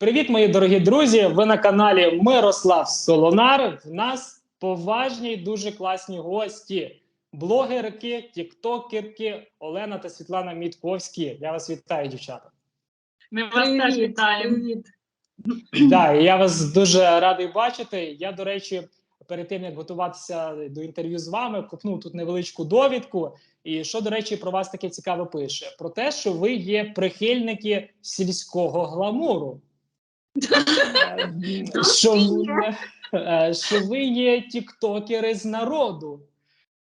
Привіт, мої дорогі друзі! Ви на каналі Мирослав Солонар. В нас поважні й дуже класні гості. Блогерки, тіктокерки Олена та Світлана Мітковські. Я вас вітаю, дівчата. Ми вас теж вітаємо. привіт. Да, і я вас дуже радий бачити. Я, до речі, перед тим як готуватися до інтерв'ю з вами, купнув тут невеличку довідку. І що, до речі, про вас таке цікаве пише: про те, що ви є прихильники сільського гламуру. Е, що, ви- е, що ви є тіктокери з народу,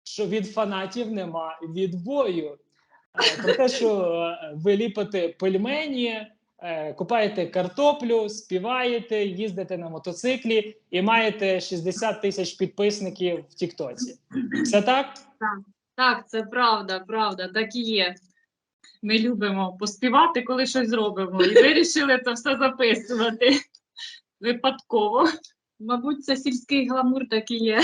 що від фанатів нема відбою. Е, Про те, що ви ліпите пельмені, купаєте картоплю, співаєте, їздите на мотоциклі і маєте 60 тисяч підписників в Тіктоці. Все так? Так, це правда, правда, так і є. Ми любимо поспівати, коли щось зробимо. І вирішили це все записувати випадково. Мабуть, це сільський гламур так і є.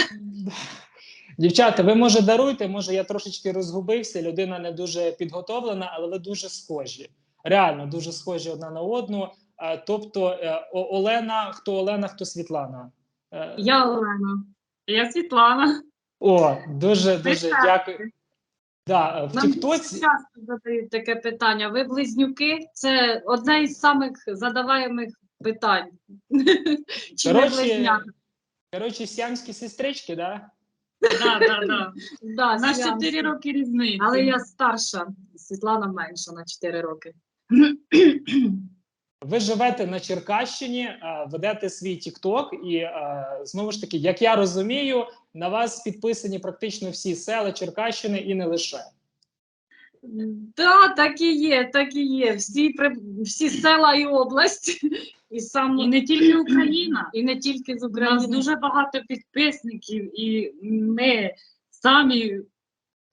Дівчата, ви може даруйте, може я трошечки розгубився, людина не дуже підготовлена, але ви дуже схожі. Реально дуже схожі одна на одну. Е, Тобто е, Олена, хто Олена, хто Світлана. Е, Я Олена. Я Світлана. О, дуже дуже дякую. Да, е, в Нам Тіктоці часто задають таке питання. Ви близнюки? Це одне із самих задаваємих питань. Чи ви коротше, близнята? коротше, сіамські сестрички, да? Да, да, да. Да, У сіамські. 4 роки різниці. Але я старша, Світлана менша на 4 роки. Ви живете на Черкащині, е, ведете свій Тікток, і е, знову ж таки, як я розумію, на вас підписані практично всі села Черкащини і не лише. Да, так і є, так і є. Всі, всі села і область, і сам І не тільки Україна. і не тільки з У нас України. дуже багато підписників, і ми самі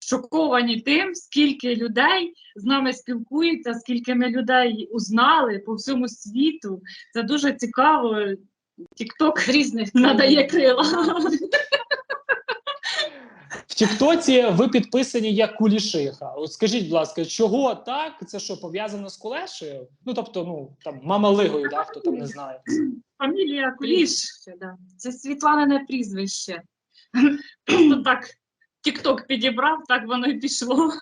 шоковані тим, скільки людей з нами спілкується, скільки ми людей узнали по всьому світу. Це дуже цікаво. Тікток різних надає крила. В Тіктоці ви підписані як кулішиха. От скажіть, будь ласка, чого так? Це що пов'язано з кулешею? Ну тобто, ну там мама лигою, да, хто там не знає. Фамілія Куліш. Да. Це Світланине прізвище. Просто так Тікток підібрав, так воно і пішло.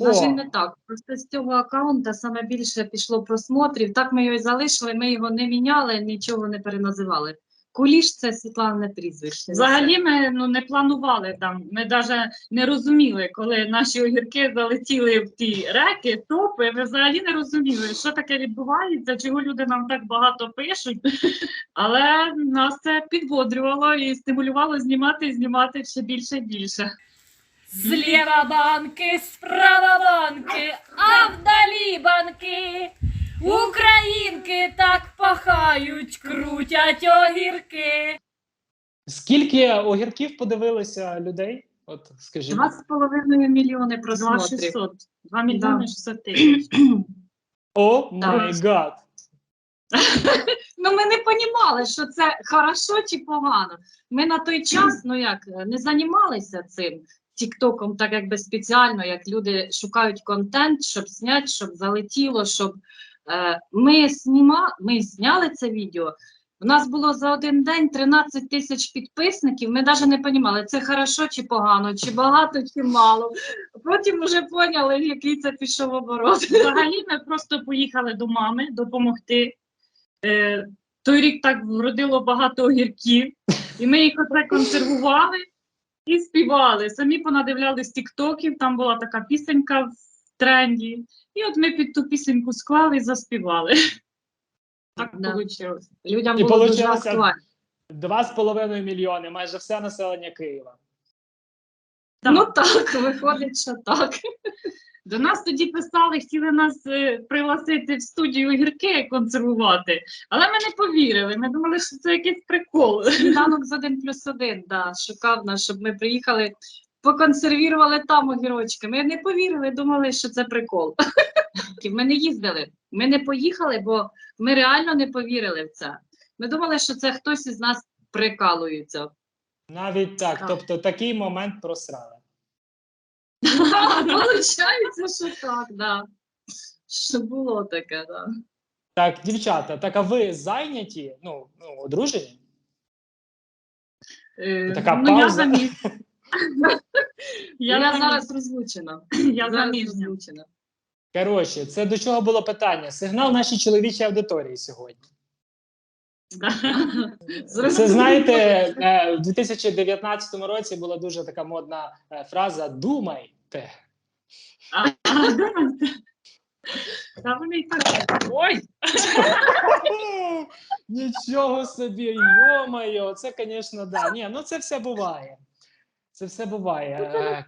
О. не так. Просто з цього аккаунта саме більше пішло просмотрів. Так ми його і залишили, ми його не міняли, нічого не переназивали. Куліш це Світланине прізвище. Взагалі ми ну, не планували там. Ми навіть не розуміли, коли наші огірки залетіли в ті реки, топи. Ми взагалі не розуміли, що таке відбувається, чого люди нам так багато пишуть. Але нас це підбодрювало і стимулювало знімати і знімати ще більше і більше. Слева банки, справа банки, а вдалі банки. Українки так пахають, крутять огірки. Скільки огірків подивилися людей? От скажіть. Два з половиною мільйони 2 просмотрів. 600, 2 мільйони Да. 600 тисяч. О май гад. Ну, ми не розуміли, що це хорошо чи погано. Ми на той час, ну як, не займалися цим тіктоком, так якби спеціально, як люди шукають контент, щоб зняти, щоб залетіло, щоб ми зніма, ми зняли це відео. У нас було за один день 13 тисяч підписників. Ми навіть не розуміли, це хорошо чи погано, чи багато, чи мало. Потім вже поняли, який це пішов оборот. Взагалі ми просто поїхали до мами допомогти. Е, той рік так вродило багато огірків, і ми їх оце консервували і співали. Самі понадивлялись тіктоків, там була така пісенька тренді. І от ми під ту пісеньку склали і заспівали. Так Да. вийшло. Людям І було дуже получилося- актуально. Два з половиною мільйони, майже все населення Києва. Так. Ну так, виходить, що так. До нас тоді писали, хотіли нас е, пригласити в студію огірки консервувати, але ми не повірили. Ми думали, що це якийсь прикол. Сніданок з один плюс один, да, шукав нас, щоб ми приїхали, поконсервірували там огірочки. Ми не повірили, думали, що це прикол. Ми не їздили, ми не поїхали, бо ми реально не повірили в це. Ми думали, що це хтось із нас прикалується. Навіть так. Так. Тобто такий момент просрали. Получається, що так, да. Що було таке, да. Так, дівчата, так а ви зайняті? Ну, ну одружені? Е, Така ну, я пауза. заміж. Я, я зараз розлучена. Я зараз заміжня. розлучена. Коротше, це до чого було питання? Сигнал нашій чоловічій аудиторії сьогодні. Це знаєте, е, в 2019 році була дуже така модна е, фраза Думайте. Та вони і так. Ой! Нічого собі, йомайо, це, звісно, да. Ні, ну це все буває. Це все буває. Е,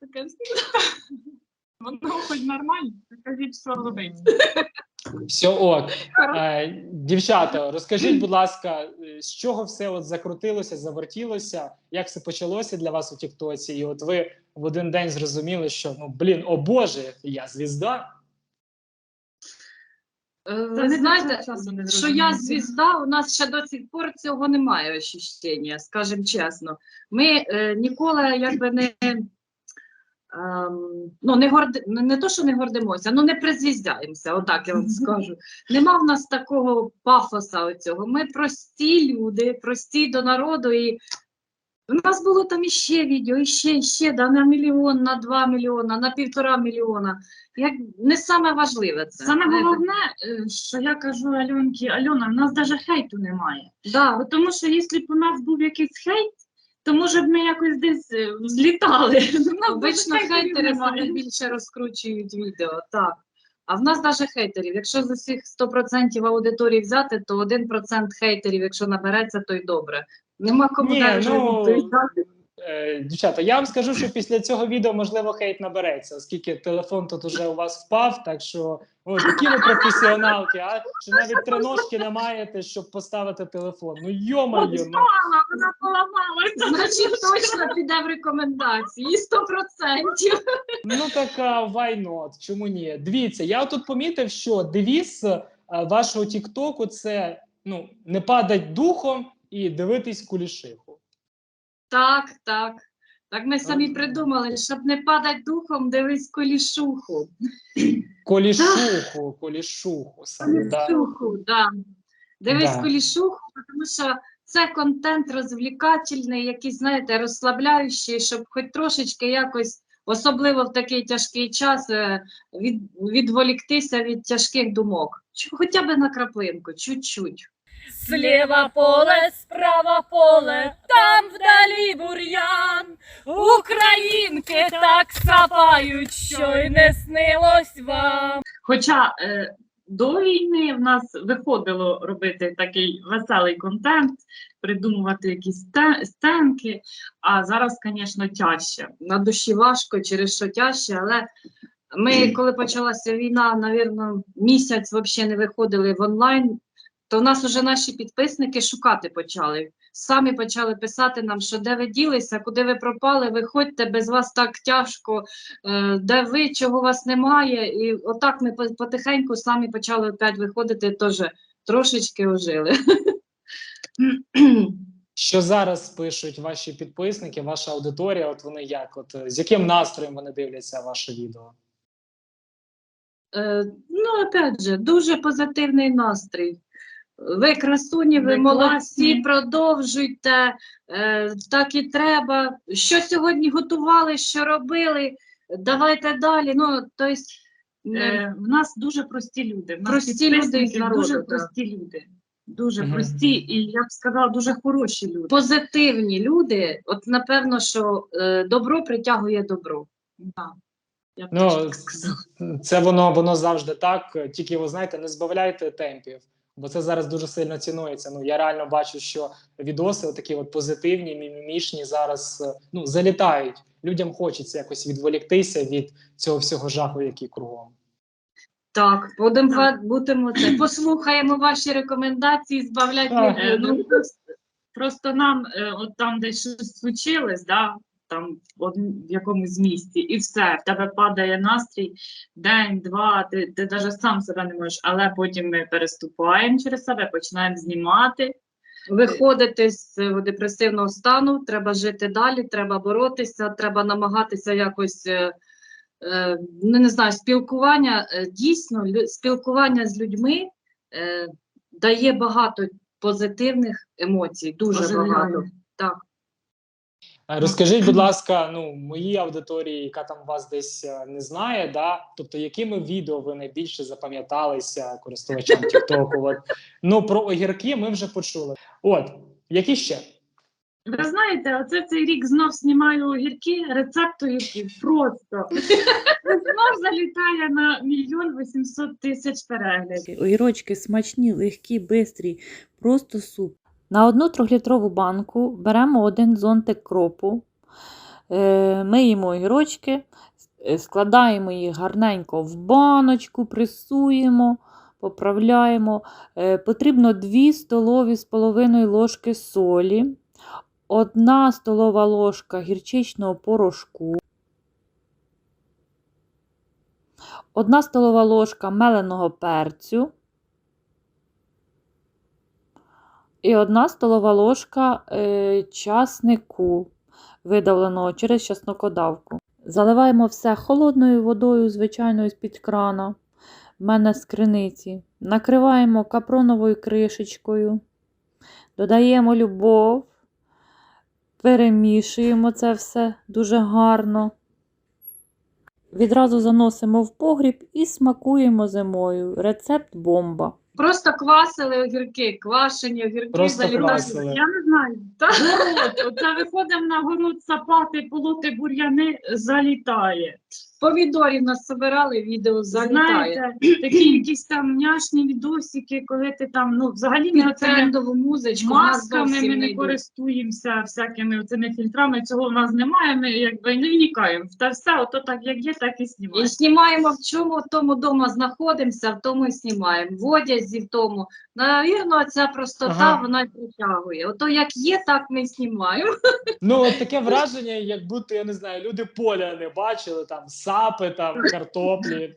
Таке Воно хоч нормально, кажіть, що робити. Все ок. Дівчата, розкажіть, будь ласка, е, з чого все от закрутилося, завертілося, як все почалося для вас у Тіктоці? І от ви в один день зрозуміли, що ну блін, о Боже, я звізда. Е, Та Ви не знаєте, що я звізда, у нас ще до сих пор цього немає ощущення, скажімо чесно. Ми е, ніколи якби не. Ем, ну, не, горди, не то, що не гордимося, ну не призвіздяємося, отак я вам скажу. Нема в нас такого пафоса оцього. Ми прості люди, прості до народу. І в нас було там іще відео, іще, іще, да, на мільйон, на два мільйона, на півтора мільйона. Як не саме важливе це. Саме головне, е, що я кажу Альонці, Альона, в нас навіть хейту немає. Да, Бо Тому що якщо б у нас був якийсь хейт, то може б ми якось десь е, злітали. У нас Обично навіть хейтерів хейтери немає. саме більше розкручують відео, так. А в нас навіть хейтерів. Якщо з усіх 100% аудиторії взяти, то 1% хейтерів, якщо набереться, то й добре. Нема кому Ні, навіть ну, відповідати. Е, дівчата, я вам скажу, що після цього відео можливо хейт набереться, оскільки телефон тут уже у вас впав. Так що о, такі ви професіоналки, а що навіть триножки не маєте, щоб поставити телефон. Ну йомаю, ну. Мама, вона поламалася. Значить, точно піде в рекомендації. 100%. Ну така why not? Чому ні? Дивіться, я тут помітив, що девіз е, вашого Тіктоку це ну не падать духом і дивитись кулішиху. Так, так. Так ми самі придумали, щоб не падати духом, дивись колішуху. Колішуху, колішуху саме. Колішуху, да. Дивись Да. колішуху, тому що це контент розвлікательний, який, знаєте, розслабляючий, щоб хоч трошечки якось, особливо в такий тяжкий час, е, від, відволіктися від тяжких думок. Хоча б на краплинку, чуть-чуть. Слева поле, справа поле, там вдалі бур'ян. Українки так сапають, що й не снилось вам. Хоча е, до війни в нас виходило робити такий веселий контент, придумувати якісь те- сценки, а зараз, звісно, тяжче. На душі важко, через що тяжче, але ми, коли почалася війна, навірно, місяць взагалі не виходили в онлайн, то в нас вже наші підписники шукати почали. Самі почали писати нам, що де ви ділися, куди ви пропали, виходьте, без вас так тяжко, е, де ви, чого вас немає. І отак ми потихеньку самі почали опять виходити, теж трошечки ожили. Що зараз пишуть ваші підписники, ваша аудиторія? От вони як? От з яким настроєм вони дивляться ваше відео? Е, ну, опять же, дуже позитивний настрій. Ви красуні, ви, молодці, продовжуйте, е, так і треба. Що сьогодні готували, що робили, давайте далі. Ну, тобто, е, Е, в нас дуже прості люди. В нас Прості люди із народу, дуже так. прості люди. Дуже Мгм. прості, і я б сказала, дуже хороші люди. позитивні люди, от напевно, що е, добро притягує добро. Да. Я б Ну, так сказала. Це воно воно завжди так. Тільки ви знаєте, не збавляйте темпів, бо це зараз дуже сильно цінується. Ну я реально бачу, що відоси, такі от позитивні, мімімішні, зараз е, ну залітають. Людям хочеться якось відволіктися від цього всього жаху, який кругом. Так, будемо Так. будемо це. Послухаємо ваші рекомендації, буду. ну, просто, просто нам, е, от там десь щось случилось, да, там в якомусь місті, і все, в тебе падає настрій день, два, ти, ти навіть сам себе не можеш, але потім ми переступаємо через себе, починаємо знімати. Виходити з депресивного стану, треба жити далі, треба боротися, треба намагатися якось е, е, ну, не знаю, спілкування е, дійсно спілкування з людьми е, дає багато позитивних емоцій, дуже Оживляє. багато. Так. Розкажіть, будь ласка, ну моїй аудиторії, яка там вас десь е, не знає, да? тобто якими відео ви найбільше запам'яталися користувачам TikTok? От ну про огірки ми вже почули. От які ще? Ви знаєте, оце цей рік знов знімаю огірки, рецепт огірків просто. Знов залітає на мільйон вісімсот тисяч переглядів. Огірочки смачні, легкі, бистрі, просто суп. На одну трьохлітрову банку беремо один зонтик кропу, е, миємо огірочки, е, складаємо їх гарненько в баночку, пресуємо, поправляємо. Е, Потрібно 2 столові з половиною ложки солі, 1 столова ложка гірчичного порошку, 1 столова ложка меленого перцю, і 1 столова ложка е, часнику, видавленого через чеснокодавку. Заливаємо все холодною водою, звичайною з-під крана. В мене з криниці. Накриваємо капроновою кришечкою, додаємо любов, перемішуємо це все дуже гарно. Відразу заносимо в погріб і смакуємо зимою. Рецепт бомба. Просто квасили огірки, квашені огірки Просто квасили. Я не знаю. Та город, оце виходимо на город сапати, полоти бур'яни, залітає. Помідорів нас собирали, відео залітає. Знаєте, такі якісь там няшні відосики, коли ти там, ну, взагалі ми оце трендову музичку. масками ми не користуємося всякими цими фільтрами, цього в нас немає, ми якби не вникаємо. Та все, ото так як є, так і І знімаємо. знімаємо в чому в тому дома знаходимося, в тому і знімаємо. В одязі в тому. Навірно, ця простота Ага. вона й притягує. Ото як є, так ми й знімаємо. Ну от таке враження, як будто я не знаю, люди поля не бачили, там сапи, там картоплі.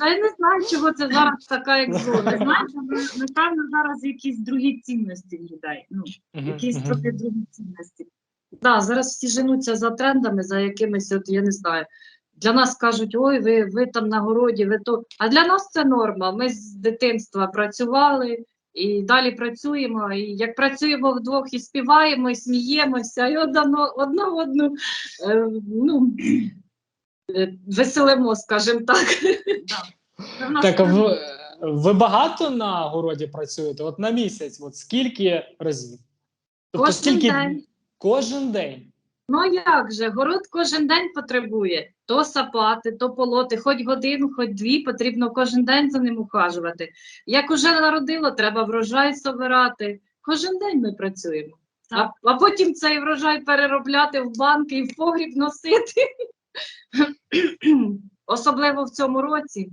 Та я не знаю, чого це зараз така екзотика. Знаєте, напевно, зараз якісь другі цінності в людей. Ну, якісь трохи другі цінності. Да, зараз всі женуться за трендами, за якимись, от я не знаю. Для нас кажуть, ой, ви, ви там на городі, ви то. А для нас це норма. Ми з дитинства працювали і далі працюємо. І як працюємо вдвох і співаємо, і сміємося, і одно, одна одну е, ну, веселимо, скажімо так. Так, а ви, ви багато на городі працюєте? От на місяць, от скільки разів? Тобто Кожен скільки день. кожен день? Ну як же? Город кожен день потребує то сапати, то полоти, хоч годину, хоч дві, потрібно кожен день за ним ухажувати. Як уже народило, треба врожай собирати. Кожен день ми працюємо. А, а потім цей врожай переробляти в банки і в погріб носити. Особливо в цьому році.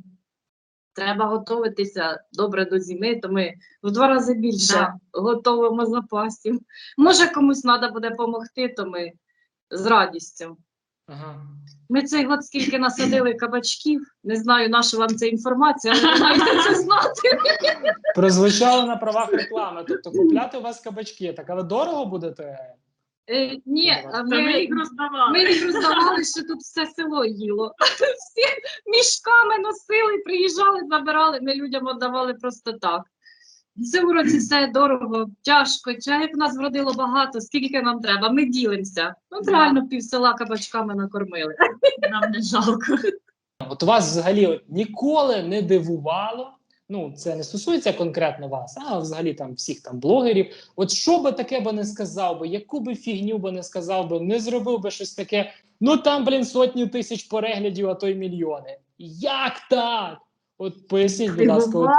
Треба готуватися добре до зими, то ми в два рази більше Да. готовимо запасів. Може, комусь треба буде допомогти, то ми з радістю. Ага. Ми цей год скільки насадили кабачків. Не знаю, на що вам ця інформація, але ви маєте це знати. Прозвучало на правах реклами. Тобто купляти у вас кабачки, так але дорого будете? Е, ні, а ми ми, їх роздавали. ми їх роздавали, що тут все село їло. Всі мішками носили, приїжджали, забирали, ми людям віддавали просто так. В цьому році все дорого, тяжко. Чаїв нас вродило багато, скільки нам треба. Ми ділимося. Ну, Да. реально пів села кабачками накормили. Нам не жалко. От вас взагалі от ніколи не дивувало. Ну, це не стосується конкретно вас, а взагалі там всіх там блогерів. От що би таке би не сказав би, яку би фігню би не сказав би, не зробив би щось таке. Ну там, блін, сотні тисяч переглядів, а то й мільйони. Як так? От поясніть, будь ласка, от,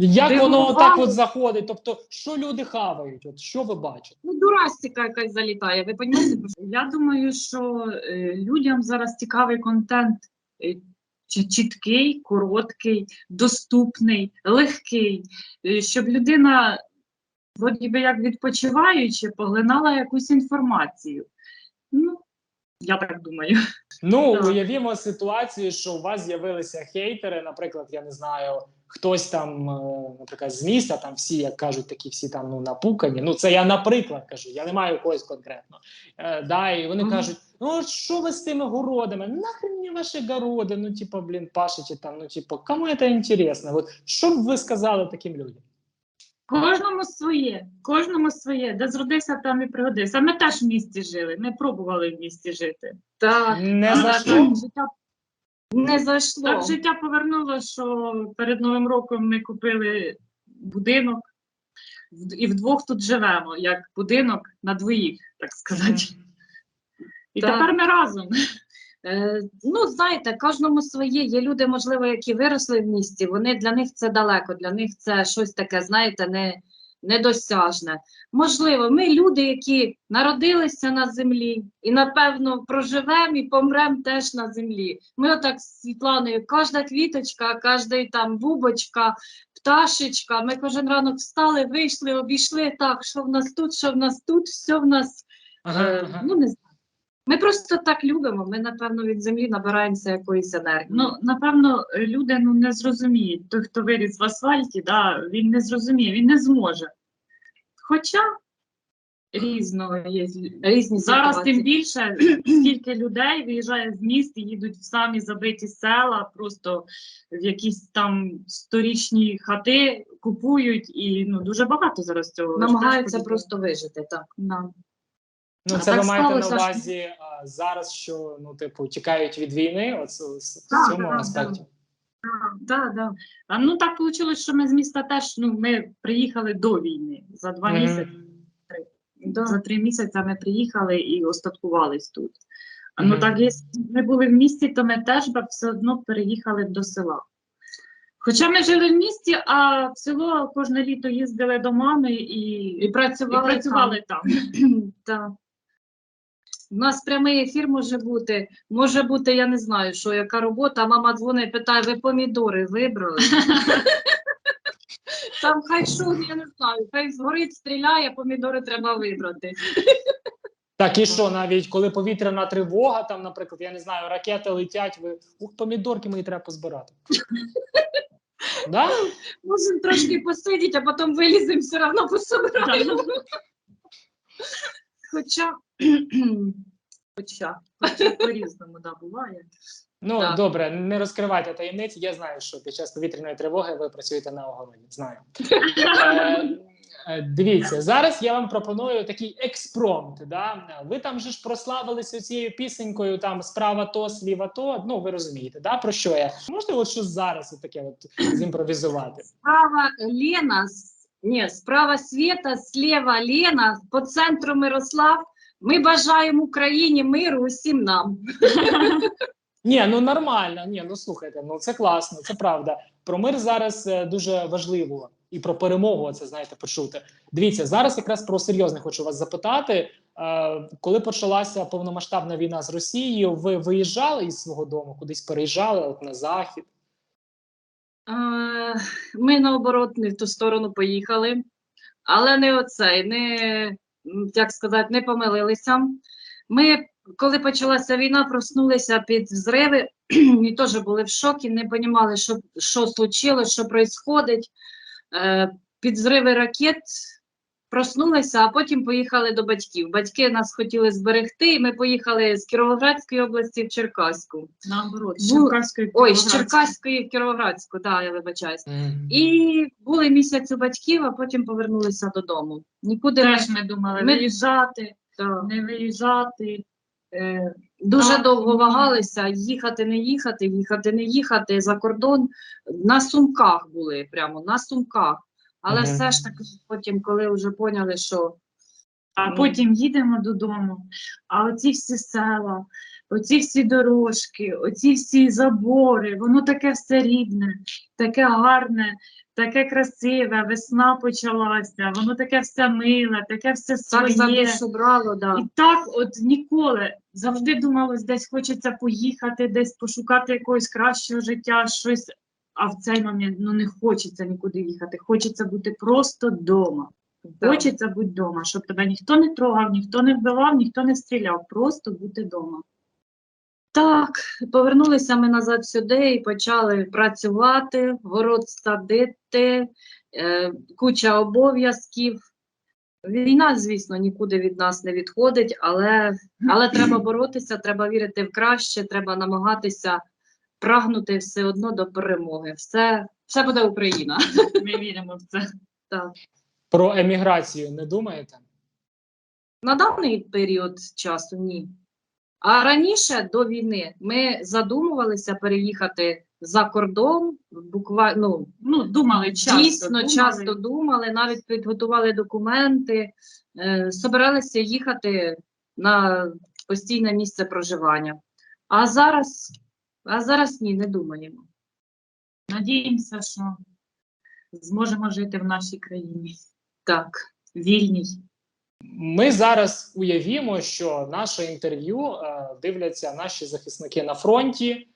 як воно так от заходить? Тобто, що люди хавають? От що ви бачите? Ну, дурастика якась залітає, ви розумієте? Я думаю, що е, людям зараз цікавий контент е, чіткий, короткий, доступний, легкий, е, щоб людина, вроді би як відпочиваючи, поглинала якусь інформацію. Ну, Я так думаю. Ну, уявімо ситуацію, що у вас з'явилися хейтери. Наприклад, я не знаю, хтось там, е, наприклад, з міста, там всі, як кажуть, такі всі там ну напукані. Ну, це я наприклад кажу, я не маю когось конкретно. Е, да, і вони Мгм. кажуть: ну що ви з тими городами? Нахрен мені ваші городи? Ну, типу, блін, пашите там, ну, типу, кому це інтересно? От що б ви сказали таким людям? Кожному своє, кожному своє, де зродився, там і пригодився. Ми теж в місті жили, ми пробували в місті жити. Так, Не Але за так що. життя, не зайшло. так життя повернуло, що перед Новим роком ми купили будинок і вдвох тут живемо, як будинок на двоїх, так сказати. І Так. тепер ми разом. Е, ну, знаєте, кожному своє. Є люди, можливо, які виросли в місті, вони для них це далеко, для них це щось таке, знаєте, не, недосяжне. Можливо, ми люди, які народилися на землі, і напевно проживемо і помремо теж на землі. Ми отак з Світланою, кожна квіточка, кожна там бубочка, пташечка. Ми кожен ранок встали, вийшли, обійшли так, що в нас тут, що в нас тут, все в нас. Ага, Е, ага. Ну, не знаю. Ми просто так любимо. Ми, напевно, від землі набираємося якоїсь енергії. Ну, напевно, люди ну, не зрозуміють. Той, хто виріс в асфальті, да, він не зрозуміє, він не зможе. Хоча різного є. різні Зараз ситуації. тим більше, скільки людей виїжджає з міст і їдуть в самі забиті села, просто в якісь там сторічні хати купують, і ну, дуже багато зараз цього. Теж намагаються просто вижити. Так. Да. Ну, це ви маєте на увазі а, зараз, що ну, типу, тікають від війни, от з, Так, цьому так, аспекті. Да, да. А ну так вийшло, що ми з міста теж ну, ми приїхали до війни за два Мгм. місяці. Да. За три місяці ми приїхали і остаткувались тут. А Ну так, якщо ми були в місті, то ми теж би все одно переїхали до села. Хоча ми жили в місті, а в село кожне літо їздили до мами і, І і працювали, працювали там. там. У нас прямий ефір може бути. Може бути, я не знаю, що яка робота. Мама дзвонить, питає, ви помідори вибрали? Там хай що, я не знаю, хай згорить, стріляє, помідори треба вибрати. Так, і що, навіть коли повітряна тривога, там, наприклад, я не знаю, ракети летять, ви ух, помідорки мої треба позбирати. Да? Можемо трошки посидіти, а потім виліземо, все одно пособираємо. Хоча, хоча, Хоча по-різному да, буває. Ну Так. добре, не розкривайте таємниці. Я знаю, що під час повітряної тривоги ви працюєте на огороді. Знаю. Е, е, Дивіться, зараз я вам пропоную такий експромт. Да? Ви там же ж прославилися цією пісенькою, там справа то, сліва то. Ну ви розумієте, да? про що я? Можете от щось зараз от таке от зімпровізувати? справа Лена, ні, справа Света, слева Лена, по центру Мирослав. Ми бажаємо Україні миру усім нам. Ні, ну нормально. Ні, ну слухайте, ну це класно, це правда. Про мир зараз е, дуже важливо і про перемогу це знаєте почути. Дивіться, зараз якраз про серйозне хочу вас запитати. Е, коли почалася повномасштабна війна з Росією, ви виїжджали із свого дому, кудись переїжджали от на захід? Е, Ми наоборот не в ту сторону поїхали, але не оцей, не як сказати, не помилилися. Ми, коли почалася війна, проснулися під взриви і теж були в шокі, не розуміли, що, що случилось, що відбувається. Під взриви ракет проснулися, а потім поїхали до батьків. Батьки нас хотіли зберегти, і ми поїхали з Кіровоградської області в Черкаську. Наоборот, з Бу- Черкаської Ой, з Черкаської в Кіровоградську, так, я вибачаюсь. І були місяць у батьків, а потім повернулися додому. Нікуди теж не ми думали Ми- виїжджати, та, не виїжджати. Е, дуже Так, довго вагалися, їхати, не їхати, їхати, не їхати за кордон. На сумках були, прямо на сумках. Але все ж таки, потім, коли вже поняли, що А потім їдемо додому, а оці всі села, оці всі дорожки, оці всі забори, воно таке все рідне, таке гарне, таке красиве, весна почалася, воно таке все миле, таке все так своє. душу брало, да. І так, от ніколи завжди думалось, десь хочеться поїхати, десь пошукати якогось кращого життя, щось. А в цей момент ну не хочеться нікуди їхати. Хочеться бути просто вдома. Да. Хочеться бути вдома, щоб тебе ніхто не трогав, ніхто не вбивав, ніхто не стріляв. Просто бути вдома. Так, повернулися ми назад сюди і почали працювати, город садити, е, куча обов'язків. Війна, звісно, нікуди від нас не відходить, але, але треба боротися, треба вірити в краще, треба намагатися прагнути все одно до перемоги. Все, все буде Україна. Ми віримо в це. Так. Про еміграцію не думаєте? На даний період часу ні. А раніше до війни ми задумувалися переїхати за кордон, буквально ну, Ну, думали часто. дійсно думали. часто думали, навіть підготували документи, е, собиралися їхати на постійне місце проживання. А зараз, а зараз ні, не думаємо. Надіємося, що зможемо жити в нашій країні. Так. Вільній. Ми зараз уявімо, що наше інтерв'ю е, дивляться наші захисники на фронті, е,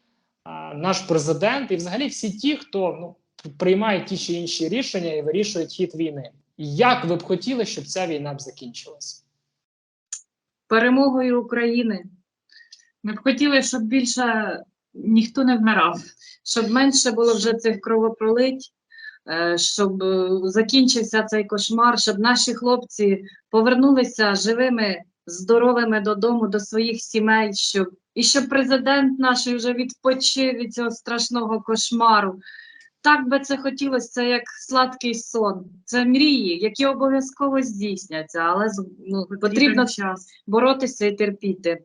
наш президент і взагалі всі ті, хто ну, приймають ті чи інші рішення і вирішують хід війни. Як ви б хотіли, щоб ця війна б закінчилась? Перемогою України, Ми б хотіли, щоб більше ніхто не вмирав. щоб менше було вже цих кровопролить, е, щоб е, закінчився цей кошмар, щоб наші хлопці повернулися живими, здоровими додому, до своїх сімей, щоб і щоб президент наш вже відпочив від цього страшного кошмару. Так би це хотілося, це як сладкий сон. Це мрії, які обов'язково здійсняться, але ну, потрібно час. боротися і терпіти.